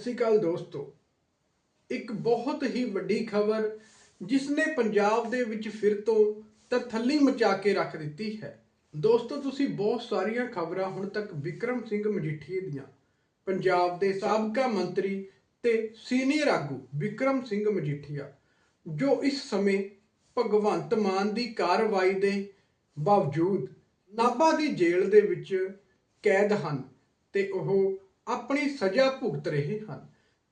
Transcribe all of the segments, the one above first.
ਸਤਿ ਸ਼੍ਰੀ ਅਕਾਲ ਦੋਸਤੋ। ਇੱਕ ਬਹੁਤ ਹੀ ਵੱਡੀ ਖਬਰ ਜਿਸ ਨੇ ਪੰਜਾਬ ਦੇ ਵਿੱਚ ਫਿਰ ਤੋਂ ਤਰਥੱਲੀ ਮਚਾ ਕੇ ਰੱਖ ਦਿੱਤੀ ਹੈ। ਦੋਸਤੋ, ਤੁਸੀਂ ਬਹੁਤ ਸਾਰੀਆਂ ਖਬਰਾਂ ਹੁਣ ਤੱਕ ਵਿਕਰਮ ਸਿੰਘ ਮਜੀਠੀਏ ਦੀਆਂ, ਪੰਜਾਬ ਦੇ ਸਾਬਕਾ ਮੰਤਰੀ ਤੇ ਸੀਨੀਅਰ ਆਗੂ ਵਿਕਰਮ ਸਿੰਘ ਮਜੀਠੀਆ, ਜੋ ਇਸ ਸਮੇਂ ਭਗਵੰਤ ਮਾਨ ਦੀ ਕਾਰਵਾਈ ਦੇ ਬਾਵਜੂਦ ਨਾਭਾ ਦੀ ਜੇਲ੍ਹ ਦੇ ਵਿੱਚ ਕੈਦ ਹਨ ਤੇ ਉਹ ਆਪਣੀ ਸਜ਼ਾ ਭੁਗਤ ਰਹੇ ਹਨ।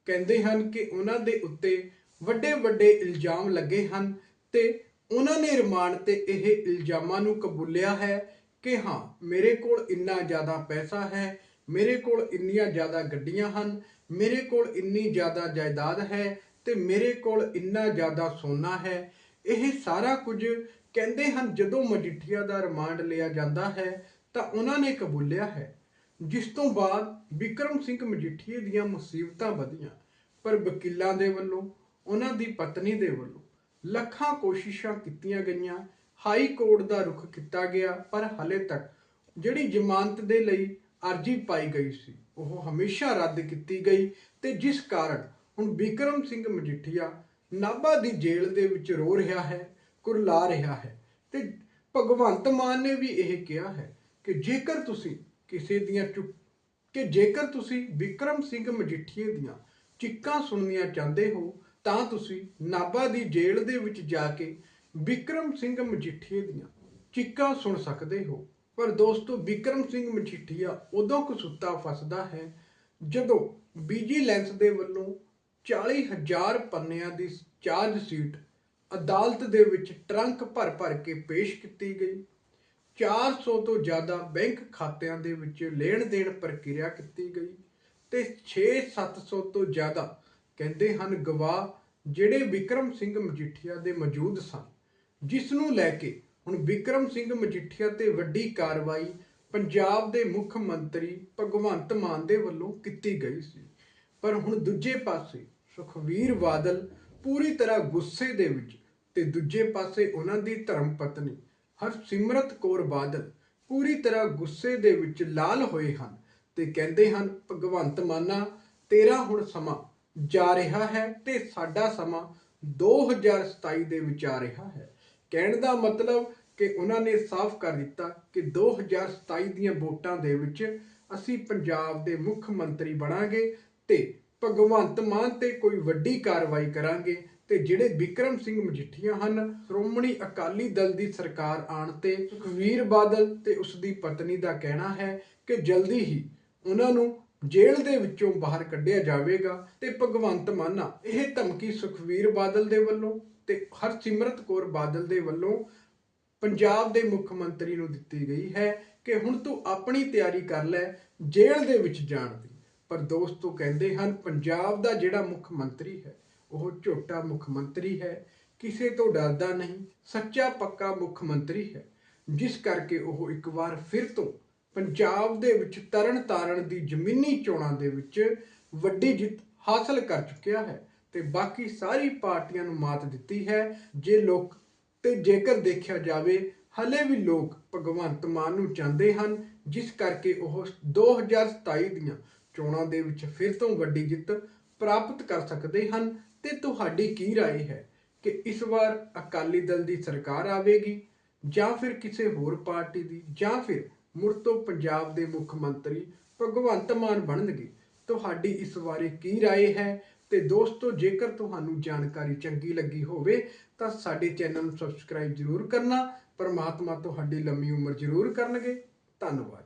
ਕਹਿੰਦੇ ਹਨ ਕਿ ਉਹਨਾਂ ਦੇ ਉੱਤੇ ਵੱਡੇ ਵੱਡੇ ਇਲਜ਼ਾਮ ਲੱਗੇ ਹਨ ਤੇ ਉਹਨਾਂ ਨੇ ਰਿਮਾਂਡ ਤੇ ਇਹ ਇਲਜ਼ਾਮਾਂ ਨੂੰ ਕਬੂਲਿਆ ਹੈ ਕਿ ਹਾਂ, ਮੇਰੇ ਕੋਲ ਇੰਨਾ ਜ਼ਿਆਦਾ ਪੈਸਾ ਹੈ, ਮੇਰੇ ਕੋਲ ਇੰਨੀਆਂ ਜ਼ਿਆਦਾ ਗੱਡੀਆਂ ਹਨ, ਮੇਰੇ ਕੋਲ ਇੰਨੀ ਜ਼ਿਆਦਾ ਜਾਇਦਾਦ ਹੈ ਤੇ ਮੇਰੇ ਕੋਲ ਇੰਨਾ ਜ਼ਿਆਦਾ ਸੋਨਾ ਹੈ। ਇਹ ਸਾਰਾ ਕੁਝ ਕਹਿੰਦੇ ਹਨ ਜਦੋਂ ਮਜੀਠੀਆ ਦਾ ਰਿਮਾਂਡ ਲਿਆ ਜਾਂਦਾ ਹੈ ਤਾਂ ਉਹਨਾਂ ਨੇ ਕਬੂਲਿਆ ਹੈ। ਜਿਸ ਤੋਂ ਬਾਅਦ ਵਿਕਰਮ ਸਿੰਘ ਮਜੀਠੀਏ ਦੀਆਂ ਮੁਸੀਬਤਾਂ ਵਧੀਆਂ, ਪਰ ਵਕੀਲਾਂ ਦੇ ਵੱਲੋਂ, ਉਹਨਾਂ ਦੀ ਪਤਨੀ ਦੇ ਵੱਲੋਂ ਲੱਖਾਂ ਕੋਸ਼ਿਸ਼ਾਂ ਕੀਤੀਆਂ ਗਈਆਂ। ਹਾਈ ਕੋਰਟ ਦਾ ਰੁਖ ਕੀਤਾ ਗਿਆ, ਪਰ ਹਲੇ ਤੱਕ ਜਿਹੜੀ ਜ਼ਮਾਨਤ ਦੇ ਲਈ ਅਰਜ਼ੀ ਪਾਈ ਗਈ ਸੀ, ਉਹ ਹਮੇਸ਼ਾ ਰੱਦ ਕੀਤੀ ਗਈ ਤੇ ਜਿਸ ਕਾਰਨ ਹੁਣ ਵਿਕਰਮ ਸਿੰਘ ਮਜੀਠੀਆ ਨਾਭਾ ਦੀ ਜੇਲ੍ਹ ਦੇ ਵਿੱਚ ਰੋ ਰਿਹਾ ਹੈ, ਕੁਰਲਾ ਰਿਹਾ ਹੈ ਤੇ ਭਗਵੰਤ ਮਾਨ ਨੇ ਵੀ ਇਹ ਕਿਹਾ ਹੈ ਕਿ ਜੇਕਰ ਤੁਸੀਂ ਕਿਸੇ ਦੀਆਂ ਚੁੱਪ ਕਿ ਜੇਕਰ ਤੁਸੀਂ ਵਿਕਰਮ ਸਿੰਘ ਮਜੀਠੀਏ ਦੀਆਂ ਚਿੱਕਾਂ ਸੁਣਨੀਆਂ ਚਾਹੁੰਦੇ ਹੋ, ਤਾਂ ਤੁਸੀਂ ਨਾਭਾ ਦੀ ਜੇਲ੍ਹ ਦੇ ਵਿੱਚ ਜਾ ਕੇ ਵਿਕਰਮ ਸਿੰਘ ਮਜੀਠੀਏ ਦੀਆਂ ਚਿੱਕਾਂ ਸੁਣ ਸਕਦੇ ਹੋ। ਪਰ ਦੋਸਤੋ, ਵਿਕਰਮ ਸਿੰਘ ਮਜੀਠੀਆ ਉਦੋਂ ਕਸੂਤਾ ਫਸਦਾ ਹੈ ਜਦੋਂ ਵਿਜੀਲੈਂਸ ਦੇ ਵੱਲੋਂ 40000 ਪੰਨਿਆਂ ਦੀ ਚਾਰਜ ਸ਼ੀਟ ਅਦਾਲਤ ਦੇ ਵਿੱਚ ਟਰੰਕ ਭਰ ਭਰ ਕੇ ਪੇਸ਼ ਕੀਤੀ ਗਈ। 400 ਤੋਂ ਜ਼ਿਆਦਾ ਬੈਂਕ ਖਾਤਿਆਂ ਦੇ ਵਿੱਚ ਲੈਣ ਦੇਣ ਪ੍ਰਕਿਰਿਆ ਕੀਤੀ ਗਈ ਤੇ 6-700 ਤੋਂ ਜ਼ਿਆਦਾ ਕਹਿੰਦੇ ਹਨ ਗਵਾਹ ਜਿਹੜੇ ਵਿਕਰਮ ਸਿੰਘ ਮਜੀਠੀਆ ਦੇ ਮੌਜੂਦ ਸਨ, ਜਿਸ ਨੂੰ ਲੈ ਕੇ ਹੁਣ ਵਿਕਰਮ ਸਿੰਘ ਮਜੀਠੀਆ ਤੇ ਵੱਡੀ ਕਾਰਵਾਈ ਪੰਜਾਬ ਦੇ ਮੁੱਖ ਮੰਤਰੀ ਭਗਵੰਤ ਮਾਨ ਦੇ ਵੱਲੋਂ ਕੀਤੀ ਗਈ ਸੀ। ਪਰ ਹੁਣ ਦੂਜੇ ਪਾਸੇ ਸੁਖਵੀਰ ਬਾਦਲ ਪੂਰੀ ਤਰ੍ਹਾਂ ਗੁੱਸੇ ਦੇ ਵਿੱਚ ਤੇ ਦੂਜੇ ਪਾਸੇ ਉਹਨਾਂ ਦੀ ਧਰਮ ਪਤਨੀ ਹਰਸਿਮਰਤ ਕੌਰ ਬਾਦਲ ਪੂਰੀ ਤਰ੍ਹਾਂ ਗੁੱਸੇ ਦੇ ਵਿੱਚ ਲਾਲ ਹੋਏ ਹਨ ਤੇ ਕਹਿੰਦੇ ਹਨ, ਭਗਵੰਤ ਮਾਨਾ, ਤੇਰਾ ਹੁਣ ਸਮਾਂ ਜਾ ਰਿਹਾ ਹੈ ਤੇ ਸਾਡਾ ਸਮਾਂ 2027 ਦੇ ਵਿੱਚ ਆ ਰਿਹਾ ਹੈ। ਕਹਿਣ ਦਾ ਮਤਲਬ ਕਿ ਉਹਨਾਂ ਨੇ ਸਾਫ਼ ਕਰ ਦਿੱਤਾ ਕਿ 2027 ਦੀਆਂ ਵੋਟਾਂ ਦੇ ਵਿੱਚ ਅਸੀਂ ਪੰਜਾਬ ਦੇ ਮੁੱਖ ਮੰਤਰੀ ਬਣਾਂਗੇ ਤੇ ਭਗਵੰਤ ਮਾਨ ਤੇ ਕੋਈ ਵੱਡੀ ਕਾਰਵਾਈ ਕਰਾਂਗੇ ਤੇ ਜਿਹੜੇ ਵਿਕਰਮ ਸਿੰਘ ਮਜੀਠੀਆ ਹਨ, ਸ਼੍ਰੋਮਣੀ ਅਕਾਲੀ ਦਲ ਦੀ ਸਰਕਾਰ ਆਣ ਤੇ ਸੁਖਵੀਰ ਬਾਦਲ ਤੇ ਉਸ ਦੀ ਪਤਨੀ ਦਾ ਕਹਿਣਾ ਹੈ ਕਿ ਜਲਦੀ ਹੀ ਉਹਨਾਂ ਨੂੰ ਜੇਲ੍ਹ ਦੇ ਵਿੱਚੋਂ ਬਾਹਰ ਕੱਢਿਆ ਜਾਵੇਗਾ ਤੇ ਭਗਵੰਤ ਮਾਨਾ ਇਹ ਧਮਕੀ ਸੁਖਵੀਰ ਬਾਦਲ ਦੇ ਵੱਲੋਂ ਤੇ ਹਰਸਿਮਰਤ ਕੌਰ ਬਾਦਲ ਦੇ ਵੱਲੋਂ ਪੰਜਾਬ ਦੇ ਮੁੱਖ ਮੰਤਰੀ ਨੂੰ ਦਿੱਤੀ ਗਈ ਹੈ ਕਿ ਹੁਣ ਤੂੰ ਆਪਣੀ ਤਿਆਰੀ ਕਰ ਲੈ ਜੇਲ੍ਹ ਦੇ ਵਿੱਚ ਜਾਣ ਦੀ। ਪਰ ਦੋਸਤੋ ਕਹਿੰਦੇ ਹਨ, ਪੰਜਾਬ ਦਾ ਜਿਹੜਾ ਮੁੱਖ ਮੰਤਰੀ ਹੈ ਉਹ ਝੋਟਾ ਮੁੱਖ ਮੰਤਰੀ ਹੈ, ਕਿਸੇ ਤੋਂ ਡਰਦਾ ਨਹੀਂ, ਸੱਚਾ ਪੱਕਾ ਮੁੱਖ ਮੰਤਰੀ ਹੈ। ਜਿਸ ਕਰਕੇ ਉਹ ਇੱਕ ਵਾਰ ਫਿਰ ਤੋਂ ਪੰਜਾਬ ਦੇ ਵਿੱਚ ਤਰਨ ਤਾਰਨ ਦੀ ਜ਼ਮੀਨੀ ਚੋਣਾਂ ਦੇ ਵਿੱਚ ਵੱਡੀ ਜਿੱਤ ਹਾਸਲ ਕਰ ਚੁੱਕਿਆ ਹੈ ਤੇ ਬਾਕੀ ਸਾਰੀ ਪਾਰਟੀਆਂ ਨੂੰ ਮਾਤ ਦਿੱਤੀ ਹੈ। ਜੇ ਲੋਕ ਤੇ ਜੇਕਰ ਦੇਖਿਆ ਜਾਵੇ, ਹਲੇ ਵੀ ਲੋਕ ਭਗਵੰਤ ਮਾਨ ਨੂੰ ਚਾਹੁੰਦੇ ਹਨ, ਜਿਸ ਕਰਕੇ ਉਹ 2027 ਦੀਆਂ ਚੋਣਾਂ ਦੇ ਵਿੱਚ ਫਿਰ ਤੋਂ ਵੱਡੀ ਜਿੱਤ ਪ੍ਰਾਪਤ ਕਰ ਸਕਦੇ ਹਨ। ਤੇ ਤੁਹਾਡੀ ਕੀ رائے ਹੈ ਕਿ ਇਸ ਵਾਰ ਅਕਾਲੀ ਦਲ ਦੀ ਸਰਕਾਰ ਆਵੇਗੀ ਜਾਂ ਫਿਰ ਕਿਸੇ ਹੋਰ ਪਾਰਟੀ ਦੀ ਜਾਂ ਫਿਰ ਮੁੜ ਤੋਂ ਪੰਜਾਬ ਦੇ ਮੁੱਖ ਮੰਤਰੀ ਭਗਵੰਤ ਮਾਨ ਬਣਨਗੇ ਤੁਹਾਡੀ ਇਸ ਬਾਰੇ ਕੀ رائے ਹੈ ਤੇ ਦੋਸਤੋ ਜੇਕਰ ਤੁਹਾਨੂੰ ਜਾਣਕਾਰੀ ਚੰਗੀ ਲੱਗੀ ਹੋਵੇ ਤਾਂ ਸਾਡੇ ਚੈਨਲ ਨੂੰ ਸਬਸਕ੍ਰਾਈਬ ਜ਼ਰੂਰ ਕਰਨਾ ਪਰਮਾਤਮਾ ਤੁਹਾਡੀ ਲੰਮੀ ਉਮਰ ਜ਼ਰੂਰ ਕਰਨਗੇ ਧੰਨਵਾਦ